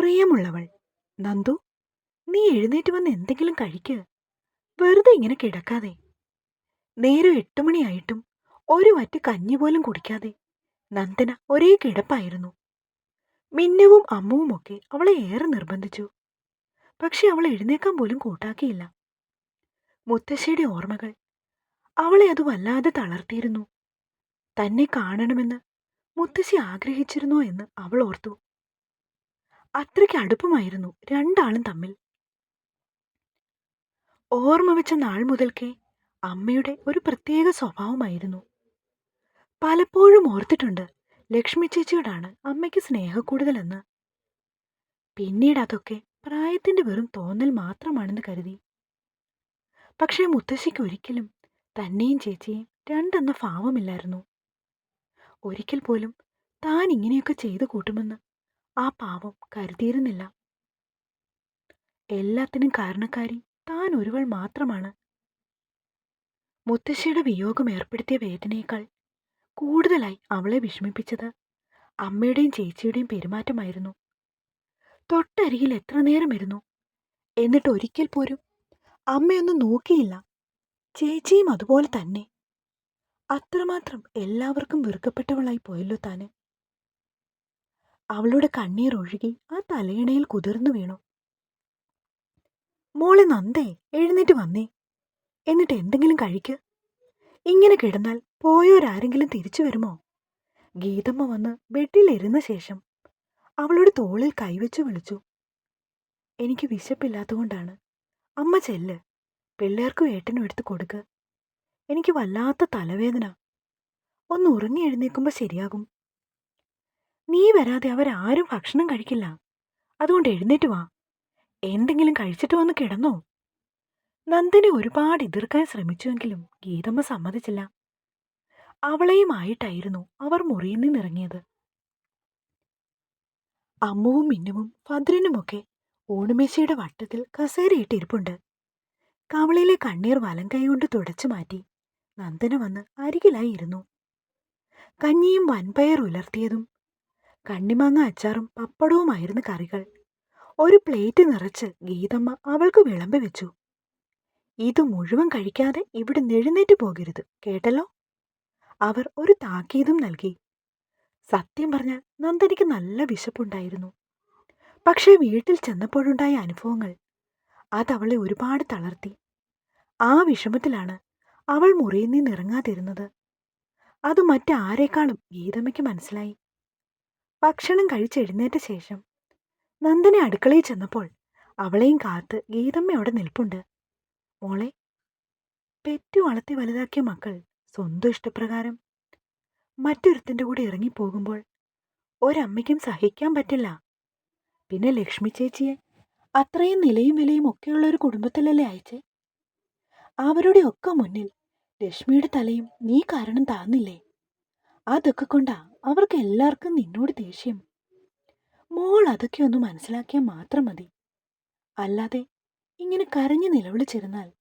പ്രിയമുള്ളവൾ. നന്ദു നീ എഴുന്നേറ്റ് വന്ന് എന്തെങ്കിലും കഴിക്ക്. വെറുതെ ഇങ്ങനെ കിടക്കാതെ. നേരം എട്ട് മണിയായിട്ടും ഒരു വറ്റ് കഞ്ഞി പോലും കുടിക്കാതെ നന്ദന ഒരേ കിടപ്പായിരുന്നു. മിന്നവും അമ്മുവുമൊക്കെ അവളെ ഏറെ നിർബന്ധിച്ചു. പക്ഷെ അവൾ എഴുന്നേക്കാൻ പോലും കൂട്ടാക്കിയില്ല. മുത്തശ്ശിയുടെ ഓർമ്മകൾ അവളെ അത് വല്ലാതെ തളർത്തിയിരുന്നു. തന്നെ കാണണമെന്ന് മുത്തശ്ശി ആഗ്രഹിച്ചിരുന്നോ? എന്ന് അവൾ ഓർത്തു. അത്രയ്ക്ക് അടുപ്പമായിരുന്നു രണ്ടാളും തമ്മിൽ. ഓർമ്മ വെച്ച നാൾ മുതൽക്കേ അമ്മയുടെ ഒരു പ്രത്യേക സ്വഭാവമായിരുന്നു. പലപ്പോഴും ഓർത്തിട്ടുണ്ട് ലക്ഷ്മി ചേച്ചിയോടാണ് അമ്മയ്ക്ക് സ്നേഹക്കൂടുതലെന്ന് പിന്നീട് അതൊക്കെ പ്രായത്തിന്റെ വെറും തോന്നൽ മാത്രമാണെന്ന് കരുതി. പക്ഷേ മുത്തശ്ശിക്ക് ഒരിക്കലും തന്നെയും ചേച്ചിയും രണ്ടെന്ന ഭാവമില്ലായിരുന്നു. ഒരിക്കൽ പോലും താൻ ഇങ്ങനെയൊക്കെ ചെയ്തു കൂട്ടുമെന്ന് ആ പാവം കരുതിയിരുന്നില്ല. എല്ലാത്തിനും കാരണക്കാരി താൻ ഒരുവൾ മാത്രമാണ്. മുത്തശ്ശിയുടെ വിയോഗം ഏർപ്പെടുത്തിയ വേദനയേക്കാൾ കൂടുതലായി അവളെ വിഷമിപ്പിച്ചത് അമ്മയുടെയും ചേച്ചിയുടെയും പെരുമാറ്റമായിരുന്നു. തൊട്ടരികിൽ എത്ര നേരം ഇരുന്നു എന്നിട്ട് ഒരിക്കൽ പോലും അമ്മയൊന്നും നോക്കിയില്ല. ചേച്ചിയും അതുപോലെ തന്നെ. അത്രമാത്രം എല്ലാവർക്കും വെറുക്കപ്പെട്ടവളായി പോയല്ലോ താന്. അവളുടെ കണ്ണീർ ഒഴുകി ആ തലയിണയിൽ കുതിർന്നു വീണു. മോളെ നന്ദേ എഴുന്നേറ്റ് വന്നേ. എന്നിട്ട് എന്തെങ്കിലും കഴിക്ക്. ഇങ്ങനെ കിടന്നാൽ പോയോരാരെങ്കിലും തിരിച്ചു വരുമോ? ഗീതമ്മ വന്ന് ബെഡിലിരുന്ന ശേഷം അവളുടെ തോളിൽ കൈവച്ചു വിളിച്ചു. എനിക്ക് വിശപ്പില്ലാത്തതുകൊണ്ടാണ്. അമ്മ ചെല്ല്. പിള്ളേർക്കും ഏട്ടനും എടുത്ത് കൊടുക്ക്. എനിക്ക് വല്ലാത്ത തലവേദന. ഒന്ന് ഉറങ്ങി എഴുന്നേക്കുമ്പോൾ ശരിയാകും. നീ വരാതെ അവരാരും ഭക്ഷണം കഴിക്കില്ല. അതുകൊണ്ട് എഴുന്നേറ്റ് വാ. എന്തെങ്കിലും കഴിച്ചിട്ട് വന്ന് കിടന്നോ. നന്ദിനെ ഒരുപാട് എതിർക്കാൻ ശ്രമിച്ചുവെങ്കിലും ഗീതമ്മ സമ്മതിച്ചില്ല. അവളെയുമായിട്ടായിരുന്നു അവർ മുറിയിൽ നിന്നിറങ്ങിയത്. അമ്മുവും മിന്നുവും ഭദ്രനുമൊക്കെ ഊണുമേശയുടെ വട്ടത്തിൽ കസേരയിട്ടിരിപ്പുണ്ട് കവളിലെ കണ്ണീർ വലം കൈകൊണ്ട് തുടച്ചു മാറ്റി നന്ദന വന്ന് അരികിലായിരുന്നു. കഞ്ഞിയും വൻപയർ ഉലർത്തിയതും കണ്ണിമാങ്ങ അച്ചാറും പപ്പടവുമായിരുന്നു കറികൾ. ഒരു പ്ലേറ്റ് നിറച്ച് ഗീതമ്മ അവൾക്ക് വിളമ്പി വെച്ചു. ഇത് മുഴുവൻ കഴിക്കാതെ ഇവിടെ നെഴുന്നേറ്റ് പോകരുത് കേട്ടല്ലോ? അവർ ഒരു താക്കീതും നൽകി. സത്യം പറഞ്ഞാൽ നന്ദനിക്ക് നല്ല വിശപ്പുണ്ടായിരുന്നു. പക്ഷേ വീട്ടിൽ ചെന്നപ്പോഴുണ്ടായ അനുഭവങ്ങൾ അതവളെ ഒരുപാട് തളർത്തി. ആ വിഷമത്തിലാണ് അവൾ മുറിയിൽ നിന്ന് ഇറങ്ങാതിരുന്നത്. അത് മറ്റാരേക്കാളും ഗീതമ്മയ്ക്ക് മനസ്സിലായി. ഭക്ഷണം കഴിച്ചെഴുന്നേറ്റ ശേഷം നന്ദന അടുക്കളയിൽ ചെന്നപ്പോൾ അവളെയും കാത്ത് ഗീതമ്മ അവിടെ നിൽപ്പുണ്ട്. മോളെ പെറ്റു വളർത്തി വലുതാക്കിയ മക്കൾ സ്വന്തം ഇഷ്ടപ്രകാരം മറ്റൊരുത്തിന്റെ കൂടെ ഇറങ്ങിപ്പോകുമ്പോൾ ഒരമ്മയ്ക്കും സഹിക്കാൻ പറ്റില്ല. പിന്നെ ലക്ഷ്മി ചേച്ചിയെ അത്രയും നിലയും വിലയും ഒക്കെയുള്ള ഒരു കുടുംബത്തിലല്ലേ അയച്ചേ? അവരുടെ ഒക്കെ മുന്നിൽ ലക്ഷ്മിയുടെ തലയും നീ കാരണം താന്നില്ലേ? അതൊക്കെ കൊണ്ടാ അവർക്ക് എല്ലാവർക്കും നിന്നോട് ദേഷ്യം. മോൾ അതൊക്കെ ഒന്ന് മനസ്സിലാക്കിയാൽ മാത്രം മതി. അല്ലാതെ ഇങ്ങനെ കരഞ്ഞു നിലവിളിച്ചിരുന്നാൽ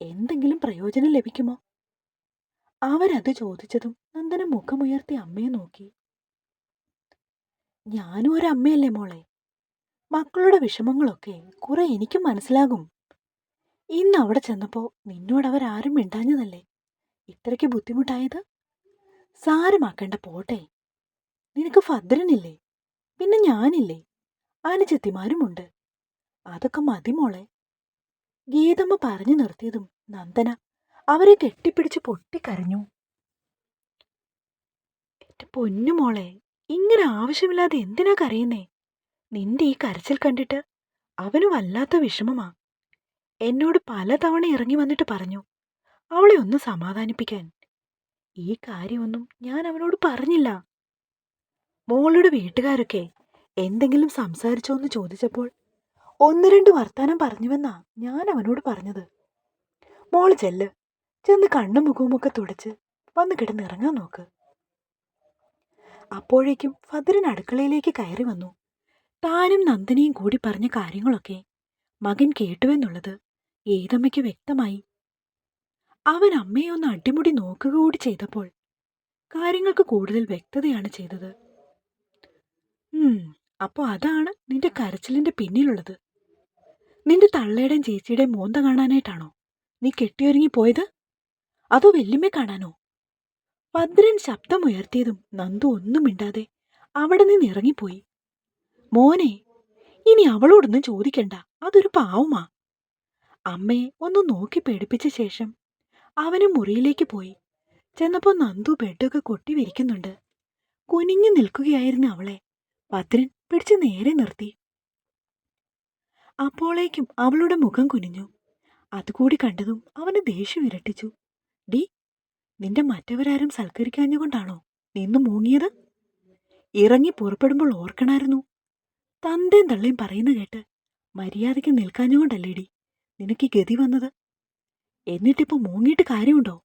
എന്തെങ്കിലും പ്രയോജനം ലഭിക്കുമോ? അവരത് ചോദിച്ചതും നന്ദന മുഖമുയർത്തി അമ്മയെ നോക്കി. ഞാനും ഒരു അമ്മയല്ലേ മോളെ? മക്കളുടെ വിഷമങ്ങളൊക്കെ കുറെ എനിക്കും മനസ്സിലാകും. ഇന്ന് അവിടെ ചെന്നപ്പോ നിന്നോട് അവരാരും മിണ്ടാഞ്ഞതല്ലേ? ഇത്രയ്ക്ക് ബുദ്ധിമുട്ടായത്? സാരമാക്കേണ്ട പോട്ടെ. നിനക്ക് ഭദ്രനില്ലേ? പിന്നെ ഞാനില്ലേ? അനുജത്തിമാരുമുണ്ട്. അതൊക്കെ മതി മോളെ. ഗീതമ്മ പറഞ്ഞു നിർത്തിയതും നന്ദന അവരെ കെട്ടിപ്പിടിച്ച് പൊട്ടിക്കരഞ്ഞു. എന്റെ പൊന്നു മോളെ ഇങ്ങനെ ആവശ്യമില്ലാതെ എന്തിനാ കരയുന്നേ? നിന്റെ ഈ കരച്ചിൽ കണ്ടിട്ട് അവന് വല്ലാത്ത വിഷമമാ. എന്നോട് പലതവണ ഇറങ്ങി വന്നിട്ട് പറഞ്ഞു അവളെ ഒന്ന് സമാധാനിപ്പിക്കാൻ. ഈ കാര്യമൊന്നും ഞാൻ അവനോട് പറഞ്ഞില്ല. മോളുടെ വീട്ടുകാരൊക്കെ എന്തെങ്കിലും സംസാരിച്ചോ എന്ന് ചോദിച്ചപ്പോൾ ഒന്ന് രണ്ട് വർത്താനം പറഞ്ഞുവെന്നാ ഞാൻ അവനോട് പറഞ്ഞത്. മോൾ ചെല്ല് ചെന്ന് കണ്ണും മുഖവുമൊക്കെ തുടച്ച് വന്ന് കിടന്നിറങ്ങാൻ നോക്ക്. അപ്പോഴേക്കും ഭദ്രൻ അടുക്കളയിലേക്ക് കയറി വന്നു. താനും നന്ദിനിയും കൂടി പറഞ്ഞ കാര്യങ്ങളൊക്കെ മകൻ കേട്ടുവെന്നുള്ളത് ഏതമ്മയ്ക്ക് വ്യക്തമായി അവൻ അമ്മയെ ഒന്ന് അടിമുടി നോക്കുക കൂടി ചെയ്തപ്പോൾ കാര്യങ്ങൾക്ക് കൂടുതൽ വ്യക്തതയാണ് ചെയ്തത്. അപ്പോ അതാണ് നിന്റെ കരച്ചിലിന്റെ പിന്നിലുള്ളത്. നിന്റെ തള്ളയുടെയും ചേച്ചിയുടെയും മോന്ത കാണാനായിട്ടാണോ നീ കെട്ടിയൊരുങ്ങി പോയത്? അതോ വെല്ലുമ്മ കാണാനോ? ഭദ്രൻ ശബ്ദമുയർത്തിയതും നന്ദു ഒന്നും മിണ്ടാതെ അവിടെ നിന്ന് ഇറങ്ങിപ്പോയി. മോനെ ഇനി അവളോടൊന്നും ചോദിക്കണ്ട. അതൊരു പാവുമാ. അമ്മയെ ഒന്ന് നോക്കി പേടിപ്പിച്ച ശേഷം അവനും മുറിയിലേക്ക് പോയി. ചെന്നപ്പോൾ നന്ദു ബെഡൊക്കെ കൊട്ടി വിരിക്കുന്നുണ്ട് കുനിഞ്ഞു നിൽക്കുകയായിരുന്നു അവളെ. ഭദ്രൻ പിടിച്ച് നേരെ നിർത്തി. അപ്പോളേക്കും അവളുടെ മുഖം കുനിഞ്ഞു. അതുകൂടി കണ്ടതും അവന് ദേഷ്യം ഇരട്ടിച്ചു. ഡി നിന്റെ മറ്റവരാരും സൽക്കരിക്കാഞ്ഞുകൊണ്ടാണോ നിന്നു മൂങ്ങിയത്? ഇറങ്ങി പുറപ്പെടുമ്പോൾ ഓർക്കണായിരുന്നു. തന്തേം തള്ളേം പറയുന്ന കേട്ട് മര്യാദയ്ക്ക് നിൽക്കാഞ്ഞുകൊണ്ടല്ലേടി നിനക്ക് ഗതി വന്നത്? എന്നിട്ടിപ്പോ മൂങ്ങിയിട്ട് കാര്യമുണ്ടോ?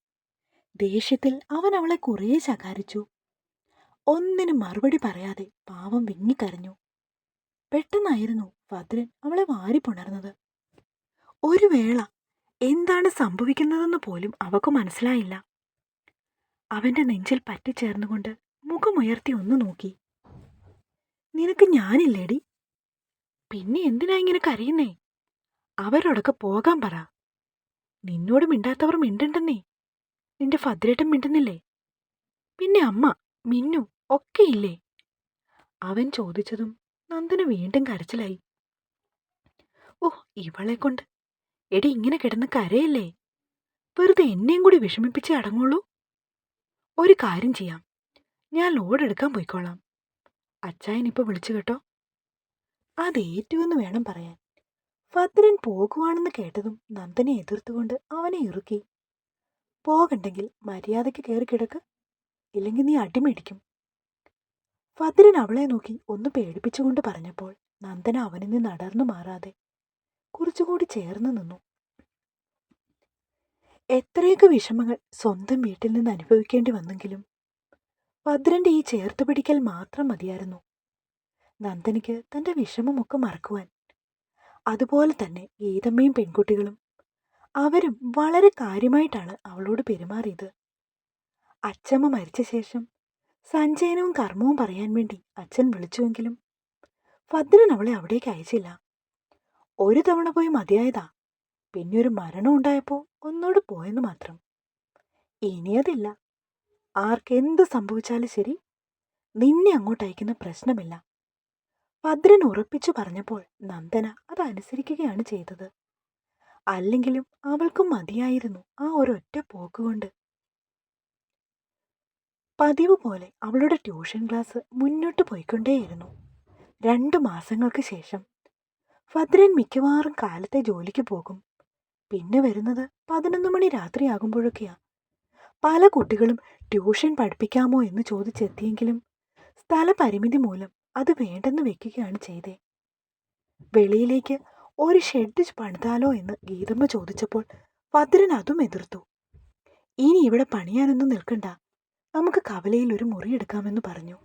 ദേഷ്യത്തിൽ അവൻ അവളെ കുറേ ശകാരിച്ചു. ഒന്നിനും മറുപടി പറയാതെ പാവം വിങ്ങിക്കരഞ്ഞു. പെട്ടെന്നായിരുന്നു ഭദ്രൻ അവളെ വാരിപ്പുണർന്നത് ഒരു വേള എന്താണ് സംഭവിക്കുന്നതെന്ന് പോലും അവക്ക് മനസ്സിലായില്ല. അവന്റെ നെഞ്ചിൽ പറ്റിച്ചേർന്നുകൊണ്ട് മുഖമുയർത്തി ഒന്ന് നോക്കി. നിനക്ക് ഞാനില്ലേടി? പിന്നെ എന്തിനാ ഇങ്ങനെ കരയുന്നേ? അവരോടൊക്കെ പോകാൻ പറ. നിന്നോട് മിണ്ടാത്തവർ മിണ്ടണ്ടെന്നേ. നിന്റെ ഭദ്രേട്ടൻ മിണ്ടുന്നില്ലേ? പിന്നെ അമ്മ മിന്നു ഒക്കെയില്ലേ? അവൻ ചോദിച്ചതും നന്ദന വീണ്ടും കരച്ചിലായി. ഓ ഇവളെ കൊണ്ട്. എടി ഇങ്ങനെ കിടന്ന് കരയല്ലേ? വെറുതെ എന്നെയും കൂടി വിഷമിപ്പിച്ച് അടങ്ങുള്ളൂ. ഒരു കാര്യം ചെയ്യാം. ഞാൻ ലോഡ് എടുക്കാൻ പോയിക്കോളാം. അച്ചായനിപ്പോ വിളിച്ചു കേട്ടോ. അതേറ്റുവെന്ന് വേണം പറയാൻ. ഭദ്രൻ പോകുവാണെന്ന് കേട്ടതും നന്ദനെ എതിർത്തുകൊണ്ട് അവനെ ഇറുക്കി. പോകണ്ടെങ്കിൽ മര്യാദയ്ക്ക് കയറി കിടക്ക് ഇല്ലെങ്കിൽ നീ അടിമേടിക്കും ഭദ്രൻ അവളെ നോക്കി ഒന്ന് പേടിപ്പിച്ചുകൊണ്ട് പറഞ്ഞപ്പോൾ നന്ദന അവനിൽ നിന്ന് അടർന്നു മാറാതെ കുറച്ചുകൂടി ചേർന്ന് നിന്നു. എത്രയൊക്കെ വിഷമങ്ങൾ സ്വന്തം വീട്ടിൽ നിന്ന് അനുഭവിക്കേണ്ടി വന്നെങ്കിലും ഭദ്രന്റെ ഈ ചേർത്ത് പിടിക്കൽ മാത്രം മതിയായിരുന്നു. നന്ദനിക്ക് തന്റെ വിഷമമൊക്കെ മറക്കുവാൻ അതുപോലെ തന്നെ ഗീതമ്മയും പെൺകുട്ടികളും. അവരും വളരെ കാര്യമായിട്ടാണ് അവളോട് പെരുമാറിയത്. അച്ഛമ്മ മരിച്ച ശേഷം സഞ്ജയനവും കർമ്മവും പറയാൻ വേണ്ടി അച്ഛൻ വിളിച്ചുവെങ്കിലും ഭദ്രൻ അവളെ അവിടേക്ക് അയച്ചില്ല. ഒരു തവണ പോയി മതിയായതാ. പിന്നെ ഒരു മരണം ഉണ്ടായപ്പോൾ ഒന്നോട് പോയെന്ന് മാത്രം. ഇനിയതില്ല ആർക്കെന്ത് സംഭവിച്ചാലും ശരി നിന്നെ അങ്ങോട്ട് അയക്കുന്ന പ്രശ്നമില്ല. ഭദ്രൻ ഉറപ്പിച്ചു പറഞ്ഞപ്പോൾ നന്ദന അതനുസരിക്കുകയാണ് ചെയ്തത്. അല്ലെങ്കിലും അവൾക്കും മതിയായിരുന്നു ആ ഒരൊറ്റ പോക്കുകൊണ്ട്. പതിവ് പോലെ അവളുടെ ട്യൂഷൻ ക്ലാസ് മുന്നോട്ട് പോയിക്കൊണ്ടേയിരുന്നു. രണ്ടു മാസങ്ങൾക്ക് ശേഷം ഭദ്രൻ മിക്കവാറും കാലത്തെ ജോലിക്ക് പോകും. പിന്നെ വരുന്നത് പതിനൊന്ന് മണി രാത്രിയാകുമ്പോഴൊക്കെയാ പല കുട്ടികളും ട്യൂഷൻ പഠിപ്പിക്കാമോ എന്ന് ചോദിച്ചെത്തിയെങ്കിലും സ്ഥലപരിമിതി മൂലം അത് വേണ്ടെന്ന് വെക്കുകയാണ് ചെയ്തേ. വെളിയിലേക്ക് ഒരു ഷെഡ് പണിതാലോ എന്ന് ഗീതമ്മ ചോദിച്ചപ്പോൾ ഭദ്രൻ അതും എതിർത്തു. ഇനി ഇവിടെ പണിയാനൊന്നും നിൽക്കണ്ട. നമുക്ക് കവലയിൽ ഒരു മുറി എടുക്കാമെന്ന് പറഞ്ഞു.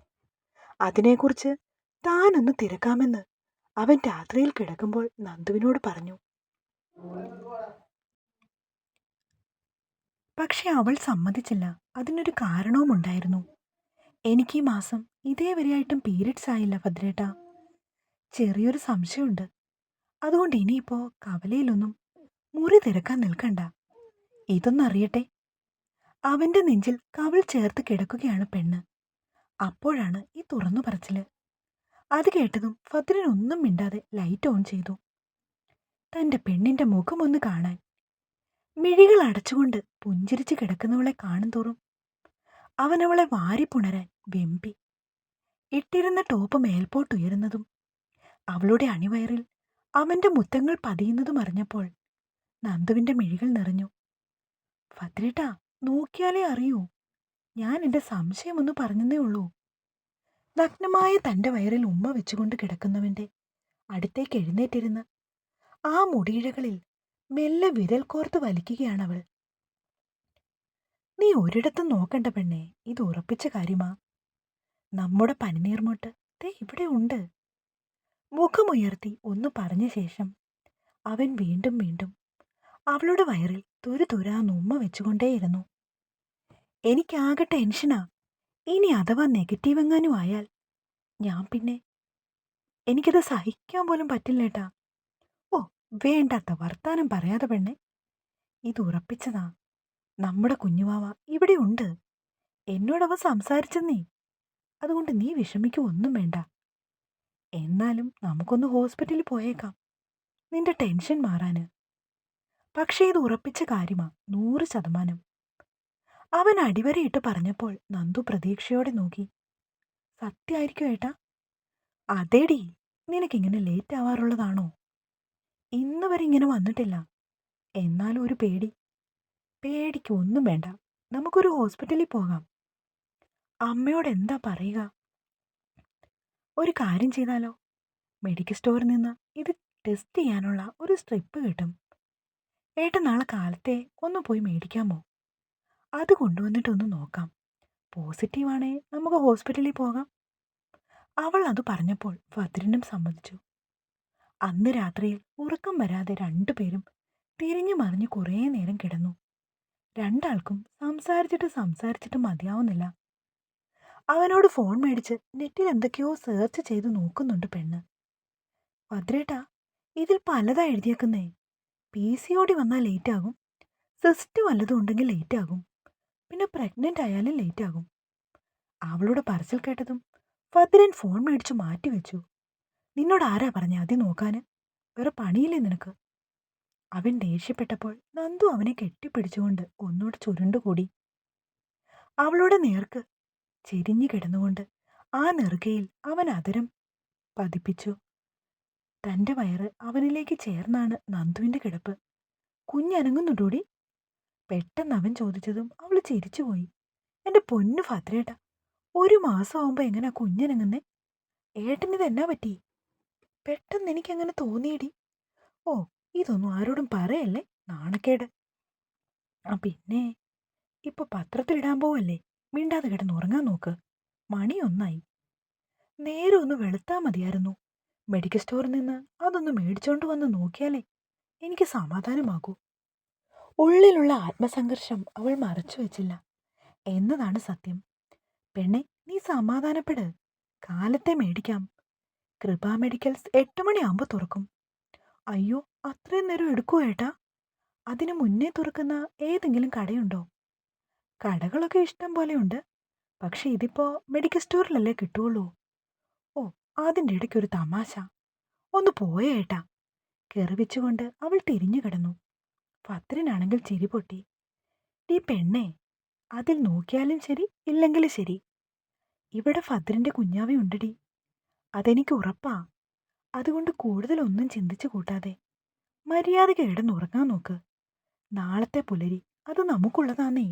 അതിനെക്കുറിച്ച് താനൊന്ന് തിരക്കാമെന്ന് അവൻ രാത്രിയിൽ കിടക്കുമ്പോൾ നന്ദുവിനോട് പറഞ്ഞു. പക്ഷെ അവൾ സമ്മതിച്ചില്ല. അതിനൊരു കാരണവും ഉണ്ടായിരുന്നു എനിക്ക് ഈ മാസം ഇതേവരെയായിട്ടും പീരിയഡ്സ് ആയില്ല ഭദ്രേട്ട. ചെറിയൊരു സംശയമുണ്ട്. അതുകൊണ്ട് ഇനിയിപ്പോ കവലയിലൊന്നും മുറി തിരക്കാൻ നിൽക്കണ്ട. ഇതൊന്നറിയട്ടെ. അവന്റെ നെഞ്ചിൽ കവൾ ചേർത്ത് കിടക്കുകയാണ് പെണ്ണ്. അപ്പോഴാണ് ഈ തുറന്നു പറച്ചിൽ. അത് കേട്ടതും ഭദ്രൻ ഒന്നും മിണ്ടാതെ ലൈറ്റ് ഓൺ ചെയ്തു. തന്റെ പെണ്ണിന്റെ മുഖമൊന്ന് കാണാൻ. മിഴികൾ അടച്ചുകൊണ്ട് പുഞ്ചിരിച്ച് കിടക്കുന്നവളെ കാണും തോറും അവനവളെ വാരിപ്പുണരാൻ വെമ്പി. ഇട്ടിരുന്ന ടോപ്പ് മേൽപോട്ടുയരുന്നതും അവളുടെ അണിവയറിൽ അവന്റെ മുത്തങ്ങൾ പതിയുന്നതും അറിഞ്ഞപ്പോൾ നന്ദുവിന്റെ മിഴികൾ നിറഞ്ഞു. ഭദ്രേട്ടാ നോക്കിയാലേ അറിയൂ. ഞാൻ എന്റെ സംശയമൊന്ന് പറഞ്ഞതേ ഉള്ളൂ. നഗ്നമായ തന്റെ വയറിൽ ഉമ്മ വെച്ചുകൊണ്ട് കിടക്കുന്നവന്റെ അടുത്തേക്ക് എഴുന്നേറ്റിരുന്ന് ആ മുടിയിഴകളിൽ മെല്ലെ വിരൽ കോർത്ത് വലിക്കുകയാണവൾ നീ ഒരിടത്തും നോക്കണ്ട പെണ്ണെ ഇത് ഉറപ്പിച്ച കാര്യമാ. നമ്മുടെ പനിനീർമുട്ട്. ദേ ഇവിടെ ഉണ്ട്. മുഖമുയർത്തി ഒന്ന് പറഞ്ഞ ശേഷം അവൻ വീണ്ടും വീണ്ടും അവളുടെ വയറിൽ തുരു നുമ്മ വെച്ചുകൊണ്ടേയിരുന്നു. എനിക്കാകെ ടെൻഷനാ. ഇനി അഥവാ നെഗറ്റീവ് എങ്ങാനും ആയാൽ ഞാൻ പിന്നെ എനിക്കത് സഹിക്കാൻ പോലും പറ്റില്ല പറ്റില്ലേട്ടാ. ഓ വേണ്ടാത്ത വർത്താനം പറയാതെ പെണ്ണെ. ഇത് ഉറപ്പിച്ചതാ. നമ്മുടെ കുഞ്ഞുമാവ ഇവിടെ ഉണ്ട്. എന്നോടവ സംസാരിച്ചെന്നേ. അതുകൊണ്ട് നീ വിഷമിക്കൊന്നും വേണ്ട. എന്നാലും നമുക്കൊന്ന് ഹോസ്പിറ്റലിൽ പോയേക്കാം. നിന്റെ ടെൻഷൻ മാറാന്. പക്ഷേ ഇത് ഉറപ്പിച്ച കാര്യമാ നൂറ് ശതമാനം. അവൻ അടിവരയിട്ട് പറഞ്ഞപ്പോൾ നന്ദു പ്രതീക്ഷയോടെ നോക്കി. സത്യമായിരിക്കും ഏട്ടാ. അതേടി നിനക്കിങ്ങനെ ലേറ്റ് ആവാറുള്ളതാണോ? ഇന്ന് വരെ ഇങ്ങനെ വന്നിട്ടില്ല. എന്നാലും ഒരു പേടി. പേടിക്ക് ഒന്നും വേണ്ട. നമുക്കൊരു ഹോസ്പിറ്റലിൽ പോകാം. അമ്മയോട് എന്താ പറയുക? ഒരു കാര്യം ചെയ്താലോ? മെഡിക്കൽ സ്റ്റോറിൽ നിന്ന് ഇത് ടെസ്റ്റ് ചെയ്യാനുള്ള ഒരു സ്ട്രിപ്പ് കിട്ടും. ഏട്ടൻ നാളെ കാലത്തെ ഒന്ന് പോയി മേടിക്കാമോ? അത് കൊണ്ടുവന്നിട്ടൊന്ന് നോക്കാം. പോസിറ്റീവാണേ നമുക്ക് ഹോസ്പിറ്റലിൽ പോകാം. അവൾ അത് പറഞ്ഞപ്പോൾ ഭദ്രനും സമ്മതിച്ചു. അന്ന് രാത്രിയിൽ ഉറക്കം വരാതെ രണ്ടുപേരും തിരിഞ്ഞു മറിഞ്ഞ് കുറേ നേരം കിടന്നു. രണ്ടാൾക്കും സംസാരിച്ചിട്ട് സംസാരിച്ചിട്ട് മതിയാവുന്നില്ല. അവനോട് ഫോൺ മേടിച്ച് നെറ്റിൽ എന്തൊക്കെയോ സെർച്ച് ചെയ്ത് നോക്കുന്നുണ്ട് പെണ്ണ്. ഭദ്രേട്ടാ ഇതിൽ പലതാ എഴുതിയേക്കുന്നേ? പി സി ഡി വന്നാൽ ലേറ്റ് ആകും. സിസ്റ്റ് വല്ലതും ഉണ്ടെങ്കിൽ ലേറ്റ് ആകും. പിന്നെ പ്രഗ്നന്റ് ആയാലും ലേറ്റ് ആകും. അവളുടെ പറച്ചിൽ കേട്ടതും ഭദ്രൻ ഫോൺ മേടിച്ചു മാറ്റി വെച്ചു. നിന്നോട് ആരാ പറഞ്ഞ അതി നോക്കാന്? വേറെ പണിയില്ലേ നിനക്ക്? അവൻ ദേഷ്യപ്പെട്ടപ്പോൾ നന്ദു അവനെ കെട്ടിപ്പിടിച്ചുകൊണ്ട് ഒന്നുകൂടെ ചുരുണ്ടുകൂടി. അവളുടെ നേർക്ക് ചെരിഞ്ഞു കിടന്നുകൊണ്ട് ആ നെറുകയിൽ അവൻ അതരം പതിപ്പിച്ചു. തന്റെ വയറ് അവനിലേക്ക് ചേർന്നാണ് നന്ദുവിന്റെ കിടപ്പ്. കുഞ്ഞനങ്ങുന്നുണ്ടൂടി? പെട്ടെന്ന് അവൻ ചോദിച്ചതും അവൾ ചിരിച്ചുപോയി. എന്റെ പൊന്നു ഭദ്രേട്ട ഒരു മാസം ആവുമ്പോൾ എങ്ങനെയാ കുഞ്ഞനങ്ങുന്നേ? ഏട്ടനിത് എന്നാ പറ്റി? പെട്ടെന്ന് എനിക്കങ്ങനെ തോന്നിയിടി. ഓ ഇതൊന്നും ആരോടും പറയല്ലേ നാണക്കേട്. ആ പിന്നെ ഇപ്പൊ പത്രത്തിലിടാൻ പോവല്ലേ? മിണ്ടാതെ കിടന്ന് ഉറങ്ങാൻ നോക്ക്. മണിയൊന്നായി നേരെ ഒന്ന് വെളുത്താൽ മതിയായിരുന്നു. മെഡിക്കൽ സ്റ്റോറിൽ നിന്ന് അതൊന്ന് മേടിച്ചുകൊണ്ട് വന്ന് നോക്കിയാലേ എനിക്ക് സമാധാനമാകൂ. ഉള്ളിലുള്ള ആത്മസംഘർഷം അവൾ മറച്ചു വെച്ചില്ല. എന്നതാണ് സത്യം. പെണ്ണെ നീ സമാധാനപ്പെട്. കാലത്തെ മേടിക്കാം. കൃപ മെഡിക്കൽസ് എട്ട് മണിയാകുമ്പോൾ തുറക്കും. അയ്യോ അത്രയും നേരം എടുക്കൂ ഏട്ടാ? അതിനു മുന്നേ തുറക്കുന്ന ഏതെങ്കിലും കടയുണ്ടോ? കടകളൊക്കെ ഇഷ്ടം പോലെയുണ്ട് പക്ഷെ ഇതിപ്പോ മെഡിക്കൽ സ്റ്റോറിലല്ലേ കിട്ടുള്ളൂ. ഓ അതിന്റെ ഇടയ്ക്ക് ഒരു തമാശ. ഒന്ന് പോയേട്ടാ കെറിവിച്ചുകൊണ്ട് അവൾ തിരിഞ്ഞു കിടന്നു. ഭദ്രനാണെങ്കിൽ ചിരി പൊട്ടി. ഈ പെണ്ണെ അതിൽ നോക്കിയാലും ശരി ഇല്ലെങ്കിലും ശരി. ഇവിടെ ഫദ്രിന്റെ കുഞ്ഞാവി ഉണ്ടടി. അതെനിക്ക് ഉറപ്പാ. അതുകൊണ്ട് കൂടുതലൊന്നും ചിന്തിച്ചു കൂട്ടാതെ. മര്യാദയ്ക്ക് കിടന്നുറങ്ങാൻ നോക്ക്. നാളത്തെ പുലരി അത് നമുക്കുള്ളതാന്നേ.